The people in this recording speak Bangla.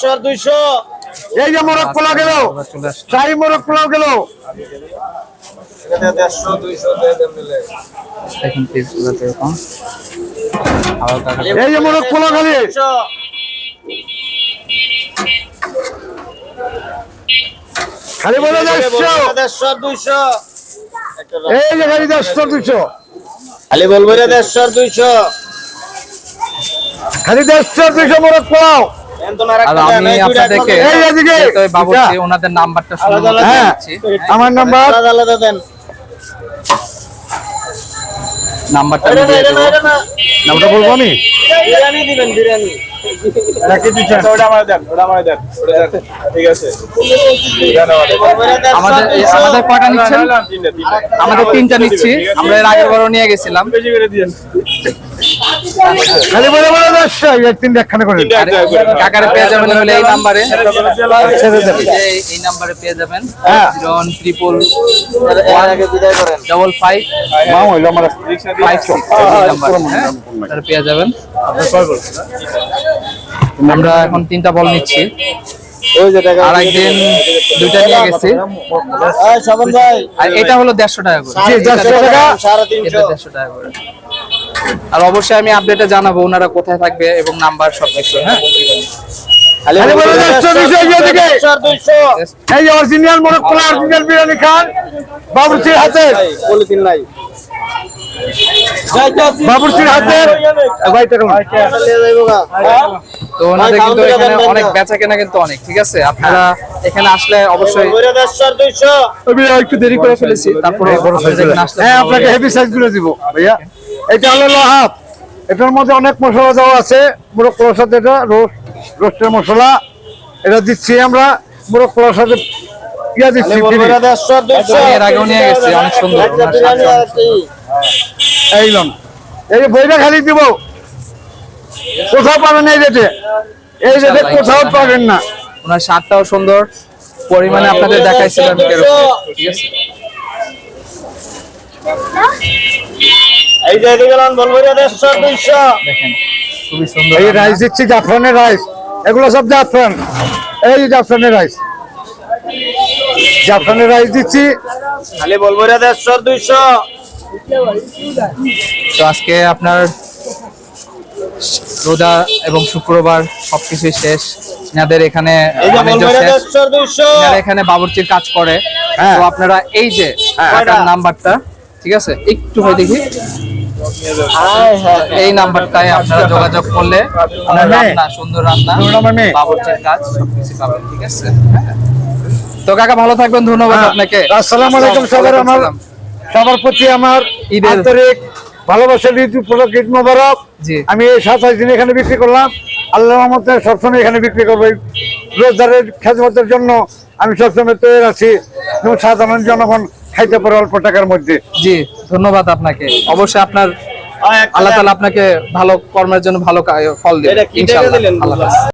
দেড়শো দুইশো। এই যে মোরগ পোলাও গেল। আসছে। চাই মোরগ পোলাও গেল। দুইশো এই যে মোরগ পোলাও খালি দুইশো খালি বলে দেড়শো। দুইশো। এই যে খালি দেড়শো খালি বলব দেড়শো দুইশো। খালি দেড়শো দুশো মোরগ পোলাও। আর আমি আপনাদেরকে ওনাদের নাম্বারটা আমার নাম্বার। আলাদা দেন। নাম্বারটা আমি দিয়ে দেবো। বলব আমি বিরিয়ানি দিবেন বিরিয়ানি। আমাদের নিচ্ছেন? তিনটা তিনটা। আমাদের তিনটা নিচ্ছি। আমরা এর আগের বারও নিয়ে গেছিলাম। বেশি করে দিয়েন। খালি বলে বলে এই তিন একখানে করে কাকারে পেয়ে যাবেন হলে এই নাম্বারে। এই নাম্বারে পেয়ে যাবেন। হ্যাঁ। ওয়ান ট্রিপল এর আগে বিদায় করেন। Double five five six number. তাহলে পেয়ে যাবেন। আমরা এখন তিনটা বল নিচ্ছি। ওই যে টাকা আর একদিন দুইটা নিয়ে গেছি। এই শবন ভাই। আর এটা হলো দেড়শো টাকা করে। দেড়শো টাকা করে। আর অবশ্যই আমি আপডেটে জানাব ওনারা কোথায় থাকবে এবং নাম্বার সব কিছু হ্যাঁ? খালি খালি বলে বলব দেড়শো দুশো এই যে এদিকে। দেড়শো দুইশো। এই যে অরিজিনাল মোরগ পোলাও অরিজিনাল বিরিয়ানি খান। বাবুর্চির হাতে। পলিথিন নাই বাবুর্চির হাতে তো ওনাদের কিন্তু এখানে দেন, দেন অনেক। বেচা কেনা কিন্তু অনেক ঠিক আছে? আপনারা এখানে আসলে অবশ্যই একটু দেরি করে ফেলেছি তারপরে আসলে হ্যাঁ আপনাকে। হেভি সাইজগুলো দিব ভাইয়া। এটা হলো লাহাব। এটার মধ্যে অনেক মশলা দেওয়া আছে। মোরগ পোলার সাথে এটা রোস্ট রোস্টের মশলা। এটা দিচ্ছি আমরা। মোরগ পোলার সাথে ইয়া দিচ্ছি কি? এই লন। এই বইটা খালি দিব। কোথাও পাবেন এই রেটে। এই রেটে কোথাও পাবেন না। ওনার স্বাদটাও সুন্দর। পরিমাণে আপনাদের দেখাইছিলাম ঠিক আছে? এই যে এদিকে লান বলব রে দেড়শো দুইশো। দেখেন খুবই সুন্দর এই রাইস দিচ্ছি জাফরানের রাইস এগুলো সব জাফরান। এই জাফরানের রাইস জাফরানের রাইস দিচ্ছি। খালি বলব রে দেড়শো দুইশো। তো আজকে আপনার রোজা এবং শুক্রবার সবকিছুই শেষ। এনাদের এখানে এখানে বাবুর্চির কাজ করে। হ্যাঁ। তো আপনারা এই যে নাম্বারটা ঠিক আছে? একটু হয় দেখি। এই নাম্বারটায় আপনারা যোগাযোগ করলে রান্না সুন্দর রান্না বাবুর্চির কাজ সবকিছু পাবেন ঠিক আছে? হ্যাঁ। তো কাকা ভালো থাকবেন ধন্যবাদ আপনাকে। আসসালামু আলাইকুম সবার আমার সবার প্রতি আমার ঈদের- আন্তরিক ভালোবাসার ঈদ উপলক্ষে ঈদ মোবারক। আমি এই সাতাশ দিন এখানে বিক্রি করলাম। আল্লাহ রহমতে সবসময় এখানে বিক্রি করব। রোজদারের খেজমতের জন্য আমি সবসময় তৈরি আছি সাধারণ জনগণ খাইতে পারে অল্প টাকার মধ্যে। জি ধন্যবাদ আপনাকে। অবশ্যই আপনার আল্লাহ তালা আপনাকে ভালো কর্মের জন্য ভালো ফল দিবেন ইনশাআল্লাহ আল্লাহ।